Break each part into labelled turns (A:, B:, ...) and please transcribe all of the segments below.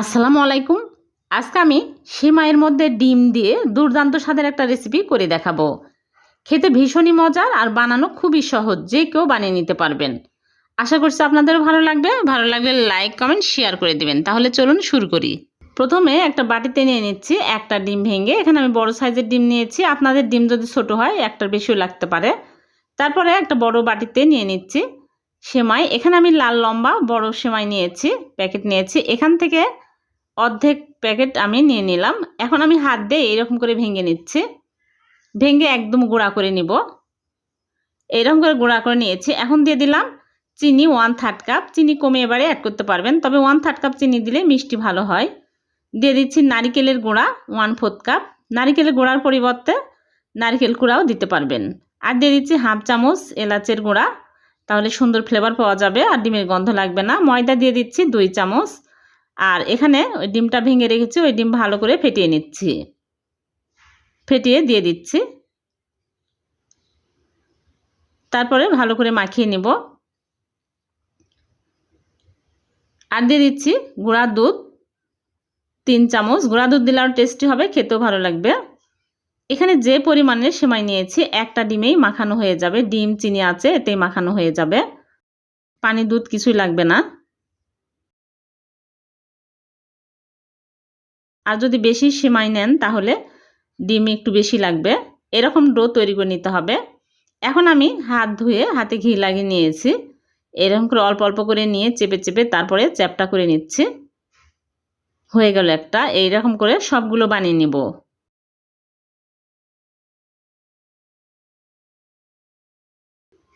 A: আসসালামু আলাইকুম। আজকে আমি সিমাইয়ের মধ্যে ডিম দিয়ে দুর্দান্ত স্বাদের একটা রেসিপি করে দেখাবো। খেতে ভীষণই মজার আর বানানো খুবই সহজ, যে কেউ বানিয়ে নিতে পারবেন। আশা করছি আপনাদেরও ভালো লাগবে। ভালো লাগলে লাইক কমেন্ট শেয়ার করে দিবেন। তাহলে চলুন শুরু করি। প্রথমে একটা বাটিতে নিয়ে নিচ্ছি একটা ডিম ভেঙে। এখানে আমি বড় সাইজের ডিম নিয়েছি। আপনাদের ডিম যদি ছোট হয়, একটার বেশিও লাগতে পারে। তারপরে একটা বড় বাটিতে নিয়ে নিচ্ছি সেমাই। এখানে আমি লাল লম্বা বড় সেমাই নিয়েছি প্যাকেট নিয়েছি। এখান থেকে অর্ধেক প্যাকেট আমি নিয়ে নিলাম। এখন আমি হাত দিয়ে এইরকম করে ভেঙে নিচ্ছি। ভেঙে একদম গুঁড়া করে নিব। এইরকম করে গুঁড়া করে নিয়েছি। এখন দিয়ে দিলাম চিনি ওয়ান থার্ড কাপ চিনি কমে এবারে অ্যাড করতে পারবেন। তবে ওয়ান থার্ড কাপ চিনি দিলে মিষ্টি ভালো হয়। দিয়ে দিচ্ছি নারিকেলের গুঁড়া ওয়ান ফোর্থ কাপ নারিকেলের গুঁড়ার পরিবর্তে নারিকেল গুঁড়াও দিতে পারবেন। আর দিয়ে দিচ্ছি হাফ চামচ এলাচের গুঁড়া। তাহলে সুন্দর ফ্লেভার পাওয়া যাবে আর ডিমের গন্ধ লাগবে না। ময়দা দিয়ে দিচ্ছি দুই চামচ। আর এখানে ওই ডিমটা ভেঙে রেখেছি, ওই ডিম ভালো করে ফেটিয়ে নিচ্ছি। ফেটিয়ে দিয়ে দিচ্ছি। তারপরে ভালো করে মাখিয়ে নেব। আর দিয়ে দিচ্ছি গুঁড়া দুধ, তিন চামচ। গুঁড়া দুধ দিলে আরও টেস্টি হবে, খেতেও ভালো লাগবে। এখানে যে পরিমাণে সেমাই নিয়েছি, একটা ডিমেই মাখানো হয়ে যাবে। ডিম, চিনি আছে, এতেই মাখানো হয়ে যাবে। পানি দুধ কিছুই লাগবে না। আর যদি বেশি সেমাই নেন, তাহলে ডিম একটু বেশি লাগবে। এরকম ডো তৈরি করে নিতে হবে। এখন আমি হাত ধুয়ে হাতে ঘি লাগিয়ে নিয়েছি। এরকম করে অল্প অল্প করে নিয়ে চেপে চেপে তারপরে চ্যাপটা করে নিচ্ছি। হয়ে গেল একটা। এইরকম করে সবগুলো বানিয়ে নিব।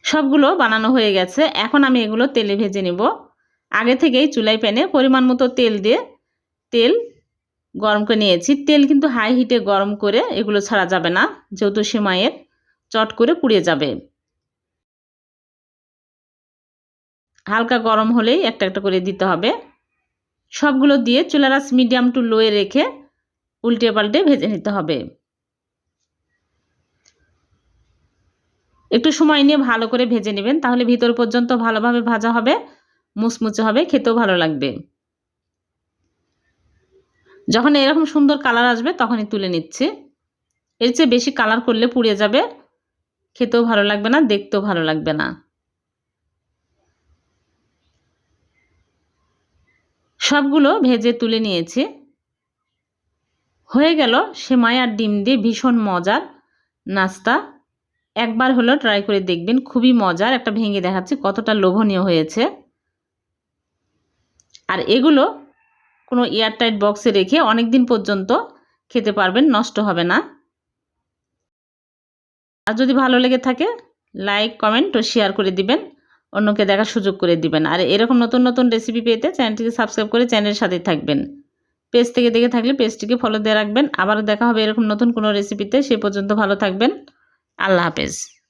A: সবগুলো বানানো হয়ে গেছে। এখন আমি এগুলো তেলে ভেজে নেব। আগে থেকেই চুলাই প্যানে পরিমাণ মতো তেল দিয়ে তেল গরম করে নিয়েছি। তেল কিন্তু হাই হিটে গরম করে এগুলো ছাড়া যাবে না, যেহেতু সেমাইয়ের চট করে পুড়িয়ে যাবে। হালকা গরম হলেই একটা একটা করে দিতে হবে। সবগুলো দিয়ে চুলারাস মিডিয়াম টু লোয়ে রেখে উল্টে পাল্টে ভেজে নিতে হবে। একটু সময় নিয়ে ভালো করে ভেজে নেবেন, তাহলে ভিতর পর্যন্ত ভালোভাবে ভাজা হবে, মুচমুচে হবে, খেতেও ভালো লাগবে। যখন এরকম সুন্দর কালার আসবে, তখনই তুলে নিচ্ছি। এর চেয়ে বেশি কালার করলে পুড়ে যাবে। খেতেও ভালো লাগবে না, দেখতেও ভালো লাগবে না। সবগুলো ভেজে তুলে নিয়েছি। হয়ে গেল সেমাই আর ডিম দিয়ে ভীষণ মজার নাস্তা। একবার হলো ট্রাই করে দেখবেন, খুবই মজার। একটা ভেঙে দেখাচ্ছি কতটা লোভনীয় হয়েছে। আর এগুলো কোনো এয়ারটাইট বক্সে রেখে অনেক দিন পর্যন্ত খেতে পারবেন, নষ্ট হবে না। আর যদি ভালো লেগে থাকে লাইক কমেন্ট ও শেয়ার করে দিবেন, অন্যকে দেখার সুযোগ করে দিবেন। আর এরকম নতুন নতুন রেসিপি পেতে চ্যানেলটিকে সাবস্ক্রাইব করে চ্যানেলের সাথে থাকবেন। পেজ থেকে দেখে থাকলে পেজটিকে ফলো দিয়ে রাখবেন। আবারও দেখা হবে এরকম নতুন কোনো রেসিপিতে সে পর্যন্ত ভালো থাকবেন। আল্লাহ হাফেজ।